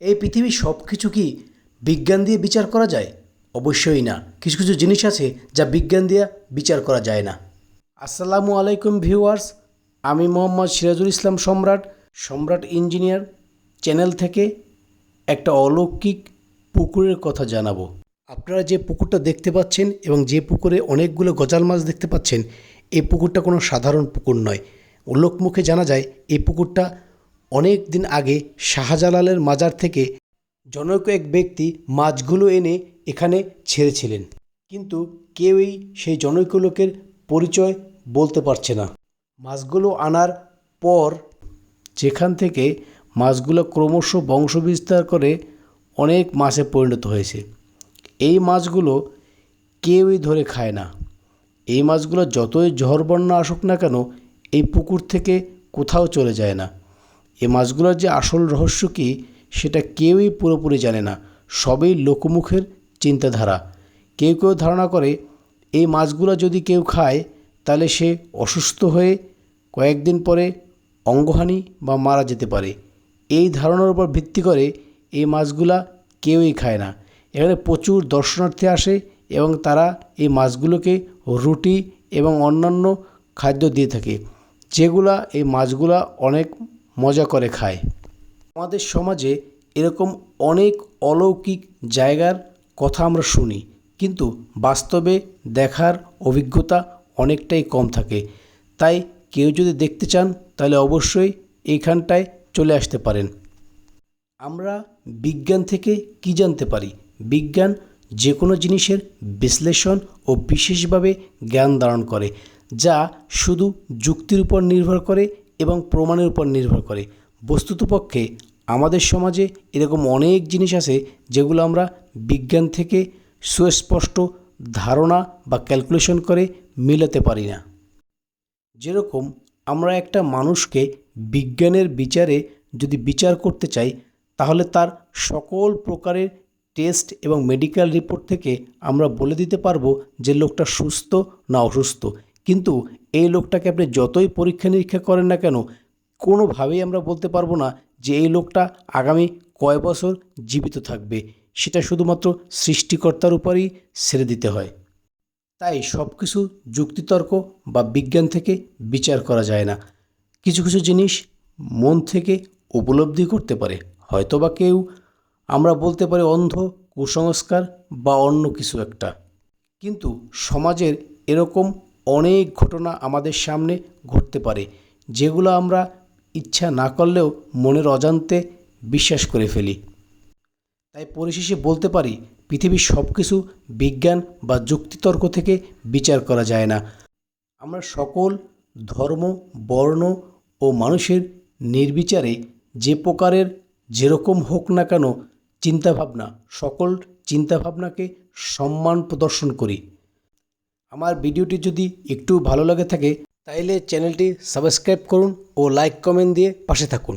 এই পৃথিবীর সব কিছু কি বিজ্ঞান দিয়ে বিচার করা যায়? অবশ্যই না। কিছু কিছু জিনিস আছে যা বিজ্ঞান দিয়ে বিচার করা যায় না। আসসালামু আলাইকুম ভিউয়ার্স, আমি মোহাম্মদ সিরাজুল ইসলাম সম্রাট সম্রাট ইঞ্জিনিয়ার। চ্যানেল থেকে একটা অলৌকিক পুকুরের কথা জানাব। আপনারা যে পুকুরটা দেখতে পাচ্ছেন এবং যে পুকুরে অনেকগুলো গজাল মাছ দেখতে পাচ্ছেন এই পুকুরটা কোনো সাধারণ পুকুর নয়। লোকমুখে জানা যায় এই পুকুরটা অনেক দিন আগে শাহজালালের মাজার থেকে জনৈক এক ব্যক্তি মাছগুলো এনে এখানে ছেড়েছিলেন। কিন্তু কেউই সেই জনৈক লোকের পরিচয় বলতে পারছে না। মাছগুলো আনার পর যেখান থেকে মাছগুলো ক্রমশ বংশবিস্তার করে অনেক মাছে পরিণত হয়েছে। এই মাছগুলো কেউই ধরে খায় না। এই মাছগুলো যতই ঝড় বন্যা আসুক না কেন, এই পুকুর থেকে কোথাও চলে যায় না। এই মাছগুলোর যে আসল রহস্য কী, সেটা কেউই পুরোপুরি জানে না। সবই লোকমুখের চিন্তাধারা। কেউ কেউ ধারণা করে, এই মাছগুলো যদি কেউ খায়, তাহলে সে অসুস্থ হয়ে কয়েকদিন পরে অঙ্গহানি বা মারা যেতে পারে। এই ধারণার উপর ভিত্তি করে এই মাছগুলা কেউই খায় না। এখানে প্রচুর দর্শনার্থী আসে এবং তারা এই মাছগুলোকে রুটি এবং অন্যান্য খাদ্য দিয়ে থাকে। যেগুলা এই মাছগুলা অনেক মজা করে খায়। আমাদের সমাজে এরকম অনেক অলৌকিক জায়গার কথা আমরা শুনি, কিন্তু বাস্তবে দেখার অভিজ্ঞতা অনেকটাই কম থাকে। তাই কেউ যদি দেখতে চান, তাহলে অবশ্যই এইখানটায় চলে আসতে পারেন। আমরা বিজ্ঞান থেকে কি জানতে পারি? বিজ্ঞান যে কোনো জিনিসের বিশ্লেষণ ও বিশেষভাবে জ্ঞান ধারণ করে, যা শুধু যুক্তির উপর নির্ভর করে এবং প্রমাণের উপর নির্ভর করে। বস্তুতপক্ষে আমাদের সমাজে এরকম অনেক জিনিস আছে যেগুলো আমরা বিজ্ঞান থেকে সুস্পষ্ট ধারণা বা ক্যালকুলেশন করে মিলাতে পারি না। যেরকম আমরা একটা মানুষকে বিজ্ঞানের বিচারে যদি বিচার করতে চাই, তাহলে তার সকল প্রকারের টেস্ট এবং মেডিকেল রিপোর্ট থেকে আমরা বলে দিতে পারব যে লোকটা সুস্থ না অসুস্থ। কিন্তু এই লোকটাকে আপনি যতই পরীক্ষা নিরীক্ষা করেন না কেন, কোনোভাবেই আমরা বলতে পারব না যে এই লোকটা আগামী কয় বছর জীবিত থাকবে। সেটা শুধুমাত্র সৃষ্টিকর্তার উপরই ছেড়ে দিতে হয়। তাই সব কিছু যুক্তিতর্ক বা বিজ্ঞান থেকে বিচার করা যায় না। কিছু কিছু জিনিস মন থেকে উপলব্ধি করতে পারে। হয়তোবা কেউ, আমরা বলতে পারি অন্ধ, কুসংস্কার বা অন্য কিছু একটা। কিন্তু সমাজের এরকম অনেক ঘটনা আমাদের সামনে ঘটতে পারে, যেগুলো আমরা ইচ্ছা না করলেও মনের অজান্তে বিশ্বাস করে ফেলি। তাই পরিশেষে বলতে পারি, পৃথিবীর সব কিছু বিজ্ঞান বা যুক্তিতর্ক থেকে বিচার করা যায় না। আমরা সকল ধর্ম, বর্ণ ও মানুষের নির্বিচারে যে প্রকারের যেরকম হোক না কেন চিন্তাভাবনা, সকল চিন্তাভাবনাকে সম্মান প্রদর্শন করি। আমার ভিডিওটি যদি একটু ভালো লাগে থাকে, তাইলে চ্যানেলটি সাবস্ক্রাইব করুন ও লাইক কমেন্ট দিয়ে পাশে থাকুন।